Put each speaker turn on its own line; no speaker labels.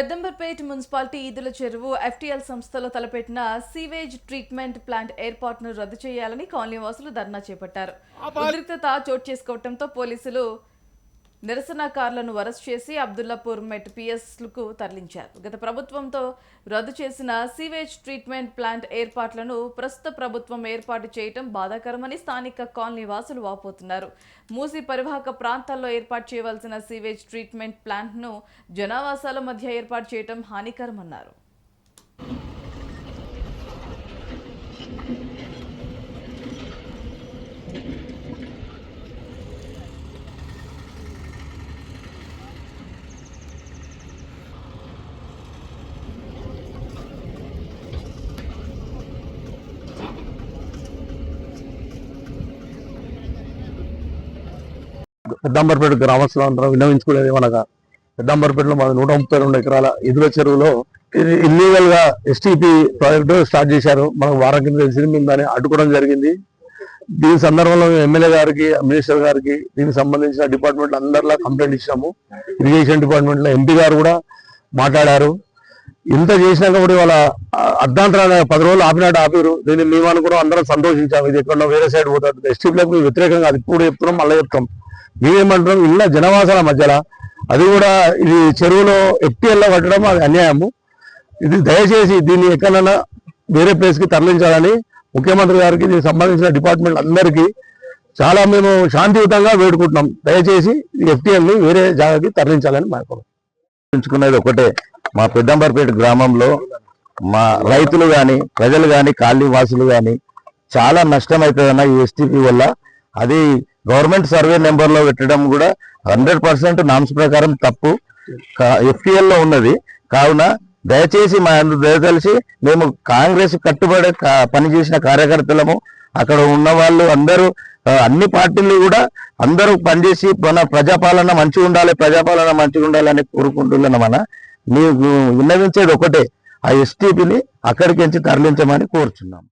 Peddamberpet municipality ఈదుల చెరువు FTL సంస్థలో తలపెట్టిన సీవేజ్ ట్రీట్మెంట్ ప్లాంట్ ఏర్పాటును రద్దు చేయాలని కాలనీ వాసులు ధర్నా చేపట్టారు. ఉద్రిక్తత చోటు చేసుకోవడంతో పోలీసులు నిరసనకారులను అరెస్ట్ చేసి అబ్దుల్లాపూర్ మెట్ పిఎస్లకు తరలించారు. గత ప్రభుత్వంతో రద్దు చేసిన సీవేజ్ ట్రీట్మెంట్ ప్లాంట్ ఏర్పాట్లను ప్రస్తుత ప్రభుత్వం ఏర్పాటు చేయటం బాధాకరమని స్థానిక కాలనీ వాసులు వాపోతున్నారు. మూసి పరివాహక ప్రాంతాల్లో ఏర్పాటు చేయవలసిన సీవేజ్ ట్రీట్మెంట్ ప్లాంట్ను జనావాసాల మధ్య ఏర్పాటు చేయటం హానికరమన్నారు.
పెద్దంబర్పేట గ్రామస్తులు అందరూ విన్నవించుకునేది ఏమనగా పెద్దంబర్పేటలో మాది నూట ముప్పై రెండు ఎకరాల ఎదుల చెరువులో ఇల్లీగల్గా ఎస్టీపీ ప్రాజెక్టు స్టార్ట్ చేశారు. మనకు వారం కింద తెలిసింది మేము దాన్ని అడ్డుకోవడం జరిగింది. దీని సందర్భంలో ఎమ్మెల్యే గారికి మినిస్టర్ గారికి దీనికి సంబంధించిన డిపార్ట్మెంట్ అందరిలా కంప్లైంట్ ఇచ్చాము ఇరిగేషన్ డిపార్ట్మెంట్లో ఎంపీ గారు కూడా మాట్లాడారు. ఇంత చేసినాక కూడా వాళ్ళ అర్ధాంతరాన్ని పది రోజులు ఆపినట్టు ఆపారు. దీన్ని మేము అనుకున్నాం అందరం సంతోషించాము. ఇది ఎక్కడో వేరే సైడ్ పోతాడు ఎస్టీపీలకు మేము వ్యతిరేకంగా అది ఇప్పుడు చెప్తున్నాం మళ్ళీ చెప్తాం. మేమేమంటున్నాం ఇళ్ళ జనవాసాల మధ్యలో. అది కూడా ఇది చెరువులో ఎఫ్టీఎల్లో కట్టడం అది అన్యాయము. ఇది దయచేసి దీన్ని ఎక్కడైనా వేరే ప్లేస్కి తరలించాలని ముఖ్యమంత్రి గారికి దీనికి సంబంధించిన డిపార్ట్మెంట్ అందరికీ చాలా మేము శాంతియుతంగా వేడుకుంటున్నాం. దయచేసి ఈ వేరే జాగాకి తరలించాలని మా
ఎంచుకున్నది ఒకటే. మా పెద్దంబర్పేట గ్రామంలో మా రైతులు కానీ ప్రజలు కానీ కాలనీ వాసులు కానీ చాలా నష్టం అవుతుందన్న ఈ ఎస్టీపీ వల్ల. అది గవర్నమెంట్ సర్వే నెంబర్లో పెట్టడం కూడా హండ్రెడ్ పర్సెంట్ నామ్స్ ప్రకారం తప్పు. FTL ఉన్నది. కావున దయచేసి మా అందరూ మేము కాంగ్రెస్ కట్టుబడి కా- పనిచేసిన కార్యకర్తలము అక్కడ ఉన్న వాళ్ళు అందరూ అన్ని పార్టీలు కూడా అందరూ పనిచేసి మన ప్రజాపాలన మంచిగా ఉండాలి ప్రజాపాలన మంచిగా ఉండాలని కోరుకుంటున్నాం మన మీకు విన్నవించేది ఒకటే. ఆ ఎస్టీపీని అక్కడికి ఎంచి తరలించమని కోరుచున్నాం.